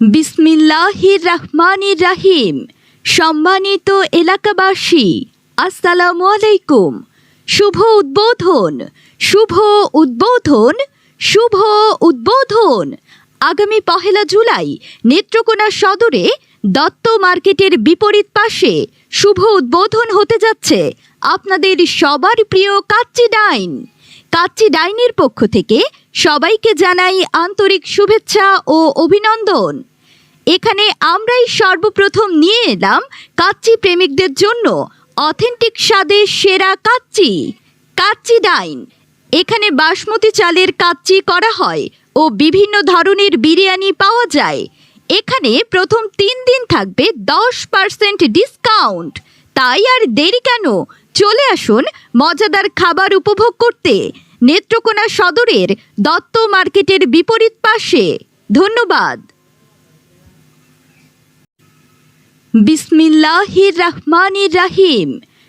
বিসমিল্লাহির রহমানির রাহিম সম্মানিত এলাকাবাসী আসসালামু আলাইকুম শুভ উদ্বোধন শুভ উদ্বোধন শুভ উদ্বোধন। আগামী পহেলা জুলাই নেত্রকোনা সদরে দত্ত মার্কেটের বিপরীত পাশে শুভ উদ্বোধন হতে যাচ্ছে আপনাদের সবার প্রিয় কাচ্চি ডাইন। কাচ্চি ডাইনের পক্ষ থেকে সবাইকে জানাই আন্তরিক শুভেচ্ছা ও অভিনন্দন। এখানে আমরাই সর্বপ্রথম নিয়ে এলাম কাচ্চি প্রেমিকদের জন্য অথেন্টিক স্বাদের সেরা কাচ্চি কাচ্চি ডাইন। এখানে বাসমতি চালের কাচ্চি করা হয় ও বিভিন্ন ধরনের বিরিয়ানি পাওয়া যায়। এখানে প্রথম তিন দিন থাকবে দশ পার্সেন্ট ডিসকাউন্ট। তাই আর দেরি কেন? চলে আসুন মজাদার খাবার উপভোগ করতে। নেত্রকোনা সদরের দত্ত মার্কেটের বিপরীত পাশে। ধন্যবাদ। বিসমিল্লাহির রহমানির রাহিম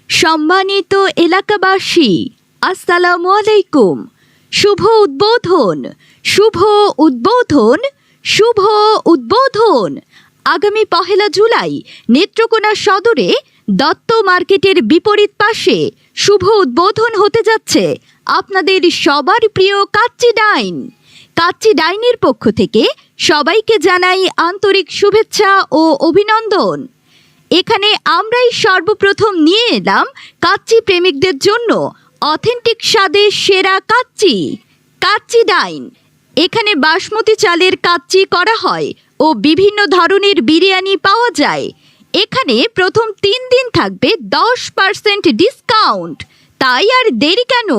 সম্মানিত এলাকাবাসী, আসসালামু আলাইকুম। শুভ উদ্বোধন শুভ উদ্বোধন শুভ উদ্বোধন। আগামী পহেলা জুলাই, নেত্রকোনা সদরে দত্ত মার্কেটের বিপরীত পাশে শুভ উদ্বোধন হতে যাচ্ছে। আপনাদের সবার প্রিয় কাচ্চি ডাইন। কাচ্চি ডাইনের পক্ষ থেকে সবাইকে জানাই আন্তরিক শুভেচ্ছা ও অভিনন্দন। এখানে আমরাই সর্বপ্রথম নিয়ে এলাম কাচ্চি প্রেমিকদের জন্য অথেন্টিক স্বাদের সেরা কাচ্চি কাচ্চি ডাইন। এখানে বাসমতি চালের কাচ্চি করা হয় ও বিভিন্ন ধরনের বিরিয়ানি পাওয়া যায়। এখানে প্রথম তিন দিন থাকবে দশ পার্সেন্ট ডিসকাউন্ট। তাই আর দেরি কেন?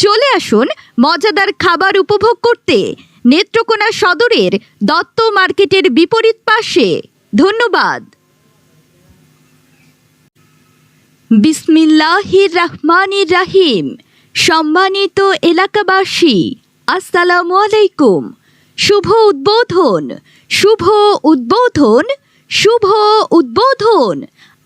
চলে আসুন মজাদার খাবার উপভোগ করতে। নেত্রকোনা সদরের দত্ত মার্কেটের বিপরীত পাশে। ধন্যবাদ। বিসমিল্লাহির রহমানির রাহিম। সম্মানিত এলাকাবাসী, আসসালামু আলাইকুম। শুভ উদ্বোধন। শুভ উদ্বোধন। শুভ উদ্বোধন।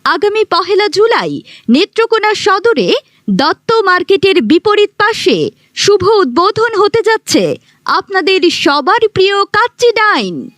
আগামী পহেলা জুলাই নেত্রকোনা সদরে দত্ত মার্কেটের বিপরীত পাশে শুভ উদ্বোধন হতে যাচ্ছে। আপনাদের সবার প্রিয় কাচ্চি ডাইন।